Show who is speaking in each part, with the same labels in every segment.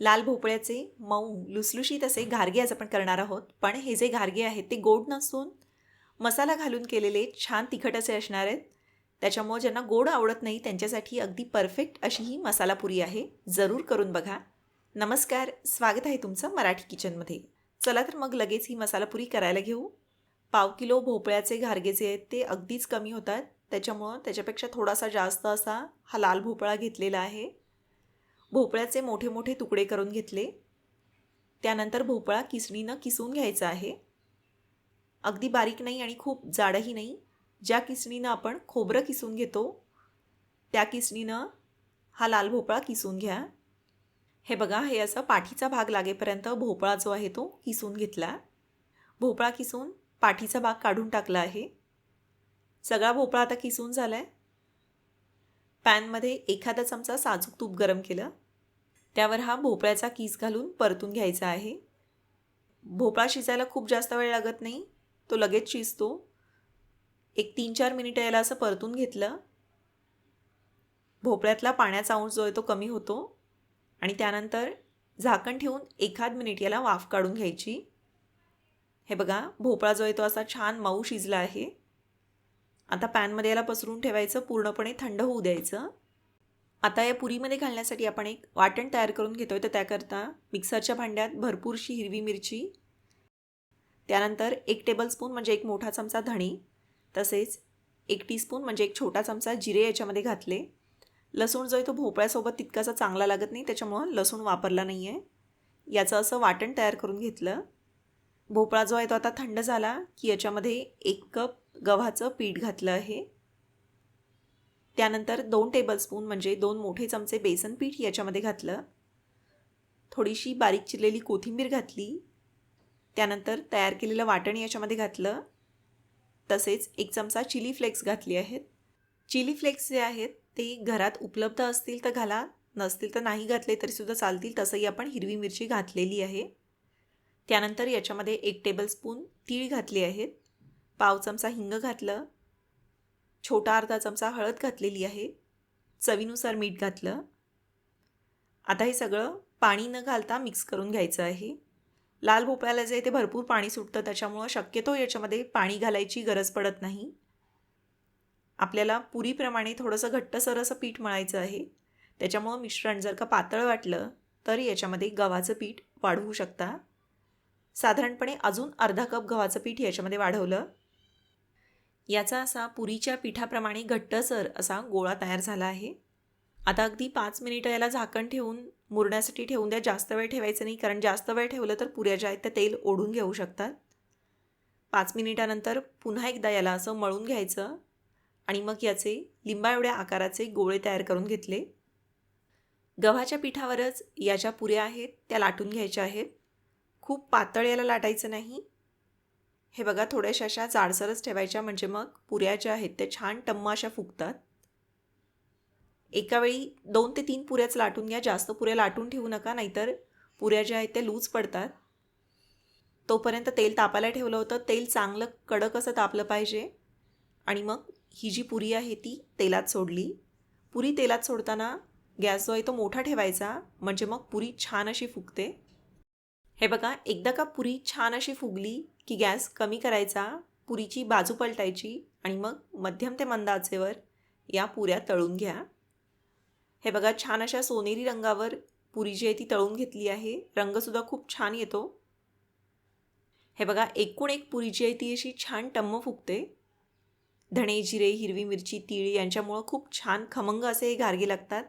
Speaker 1: लाल भोपळ्याचे मऊ लुसलुशीत असे घारगे आज आपण करणार आहोत. पण हे जे घारगे आहेत ते गोड नसून मसाला घालून केलेले छान तिखट असे असणार आहेत. त्याच्यामुळे ज्यांना गोड आवडत नाही त्यांच्यासाठी अगदी परफेक्ट अशी ही मसाला पुरी आहे. जरूर करून बघा. नमस्कार स्वागत आहे तुमचं मराठी किचनमध्ये. चला तर मग लगेच ही मसाला पुरी करायला घेऊ. पाव किलो भोपळ्याचे घारगे जे आहेत ते अगदीच कमी होतात. त्याच्यामुळं त्याच्यापेक्षा थोडासा जास्त असा हा लाल भोपळा घेतलेला आहे. भोपळ्याचे मोठे मोठे तुकडे करून घेतले. त्यानंतर भोपळा किसणीनं किसून घ्यायचा आहे. अगदी बारीक नाही आणि खूप जाडही नाही. ज्या किसणीनं आपण खोबरं किसून घेतो त्या किसणीनं हा लाल भोपळा किसून घ्या. हे बघा हे असं पाठीचा भाग लागेपर्यंत भोपळा जो आहे तो किसून घेतला. भोपळा किसून पाठीचा भाग काढून टाकला आहे. सगळा भोपळा आता किसून झाला आहे पॅनमध्ये एखादा चमचा साजूक तूप गरम केलं. त्यावर हा भोपळ्याचा कीस घालून परतून घ्यायचा आहे. भोपळा शिजायला खूप जास्त वेळ लागत नाही. तो लगेच शिजतो. एक तीन चार मिनिटं याला असं परतून घेतलं. भोपळ्यातला पाण्याचा अंश जो आहे तो कमी होतो. आणि त्यानंतर झाकण ठेवून एखाद मिनिट याला वाफ काढून घ्यायची. हे बघा भोपळा जो आहे तो असा छान मऊ शिजला आहे. आता पॅनमध्ये याला पसरून ठेवायचं पूर्णपणे थंड होऊ द्यायचं. आता या पुरीमध्ये घालण्यासाठी आपण एक वाटण तयार करून घेतो आहे तर त्याकरता मिक्सरच्या भांड्यात भरपूरशी हिरवी मिरची त्यानंतर एक टेबलस्पून म्हणजे एक मोठा चमचा धणी तसेच एक टीस्पून म्हणजे एक छोटा चमचा जिरे याच्यामध्ये घातले. लसूण जो आहे तो भोपळ्यासोबत तितकासा चांगला लागत नाही त्याच्यामुळं लसूण वापरला नाही आहे याचं असं वाटण तयार करून घेतलं. भोपळा जो आहे तो आता थंड झाला की याच्यामध्ये एक कप गव्हाचं पीठ घातलं आहे. त्यानंतर दोन टेबलस्पून म्हणजे दोन मोठे चमचे बेसन पीठ याच्यामध्ये घातलं. थोडीशी बारीक चिरलेली कोथिंबीर घातली. त्यानंतर तयार केलेलं वाटण याच्यामध्ये घातलं. तसेच एक चमचा चिली फ्लेक्स घातली आहेत. चिली फ्लेक्स जे आहेत ते घरात उपलब्ध असतील तर घाला. नसतील तर नाही घातले तरीसुद्धा चालतील. तसंही आपण हिरवी मिरची घातलेली आहे. त्यानंतर याच्यामध्ये एक टेबलस्पून तीळ घातली आहेत. पाव चमचा हिंग घातलं. छोटा अर्धा चमचा हळद घातलेली आहे. चवीनुसार मीठ घातलं. आता हे सगळं पाणी न घालता मिक्स करून घ्यायचं आहे. लाल भोपळ्याला जे ते भरपूर पाणी सुटतं त्याच्यामुळं शक्यतो याच्यामध्ये पाणी घालायची गरज पडत नाही. आपल्याला पुरीप्रमाणे थोडंसं घट्टसर असं पीठ मळायचं आहे. त्याच्यामुळं मिश्रण जर का पातळ वाटलं तर याच्यामध्ये गव्हाचं पीठ वाढवू शकता. साधारणपणे अजून अर्धा कप गव्हाचं पीठ याच्यामध्ये वाढवलं. याचा असा पुरीच्या पिठाप्रमाणे घट्टसर असा गोळा तयार झाला आहे. आता अगदी पाच मिनिटं याला झाकण ठेवून मुरण्यासाठी ठेवून द्या. जास्त वेळ ठेवायचं नाही कारण जास्त वेळ ठेवलं तर पुऱ्या ज्या आहेत त्या तेल ओढून घेऊ शकतात. पाच मिनिटानंतर पुन्हा एकदा याला असं मळून घ्यायचं आणि मग याचे लिंबा एवढ्या आकाराचे गोळे तयार करून घेतले. गव्हाच्या पिठावरच या ज्या पुऱ्या आहेत त्या लाटून घ्यायच्या आहेत. खूप पातळ याला लाटायचं नाही. हे बघा थोड्याशा अशा जाडसरच ठेवायच्या म्हणजे मग पुऱ्या ज्या आहेत त्या छान टम्माशा फुगतात. एका वेळी दोन ते तीन पुऱ्याच लाटून घ्या. जास्त पुऱ्या लाटून ठेवू नका नाहीतर पुऱ्या ज्या आहेत त्या लूज पडतात. तोपर्यंत तेल तापायला ठेवलं होतं. तेल चांगलं कडक असं तापलं पाहिजे. आणि मग ही जी पुरी आहे ती तेलात सोडली. पुरी तेलात सोडताना गॅस जो आहे तो मोठा ठेवायचा. म्हणजे मग पुरी छान अशी फुगते. हे बघा एकदा का पुरी छान अशी फुगली की गॅस कमी करायचा पुरीची बाजू पलटायची आणि मग मध्यम ते मंद आचेवर या पुऱ्या तळून घ्या. हे बघा छान अशा सोनेरी रंगावर पुरी जी आहे ती तळून घेतली आहे. रंगसुद्धा खूप छान येतो. हे बघा एकूण एक पुरी जी आहे ती अशी छान टम्म फुगते. धणे जिरे हिरवी मिरची तीळ यांच्यामुळं खूप छान खमंग असे हे घारगे लागतात.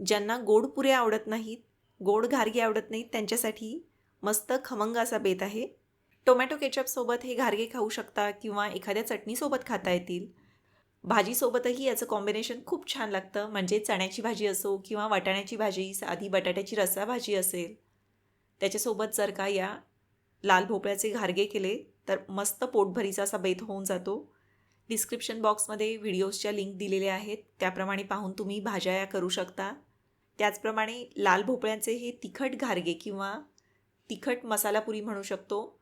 Speaker 1: ज्यांना गोड पुऱ्या आवडत नाहीत गोड घारगे आवडत नाहीत त्यांच्यासाठी मस्त खमंग असा बेत आहे. टोमॅटो केचपसोबत हे घारगे खाऊ शकता किंवा एखाद्या चटणीसोबत खाता येतील. भाजीसोबतही याचं कॉम्बिनेशन खूप छान लागतं. म्हणजे चण्याची भाजी असो किंवा वाटाण्याची भाजी साधी बटाट्याची रस्सा भाजी असेल. त्याच्यासोबत जर का या लाल भोपळ्याचे घारगे केले तर मस्त पोटभरीचा असा बेत होऊन जातो. डिस्क्रिप्शन बॉक्समध्ये व्हिडिओजच्या लिंक दिलेल्या आहेत. त्याप्रमाणे पाहून तुम्ही भाज्या या करू शकता. त्याचप्रमाणे लाल भोपळ्यांचे हे तिखट घारगे किंवा तिखट मसालापुरी म्हणू शकतो.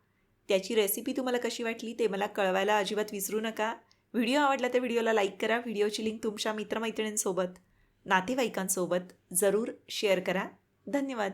Speaker 1: त्याची रेसिपी तुम्हाला कशी वाटली ते मला कळवायला अजिबात विसरू नका. व्हिडिओ आवडला तर व्हिडिओला लाईक करा. व्हिडिओची लिंक तुमच्या मित्रमैत्रिणींसोबत नातेवाईकांसोबत जरूर शेअर करा. धन्यवाद.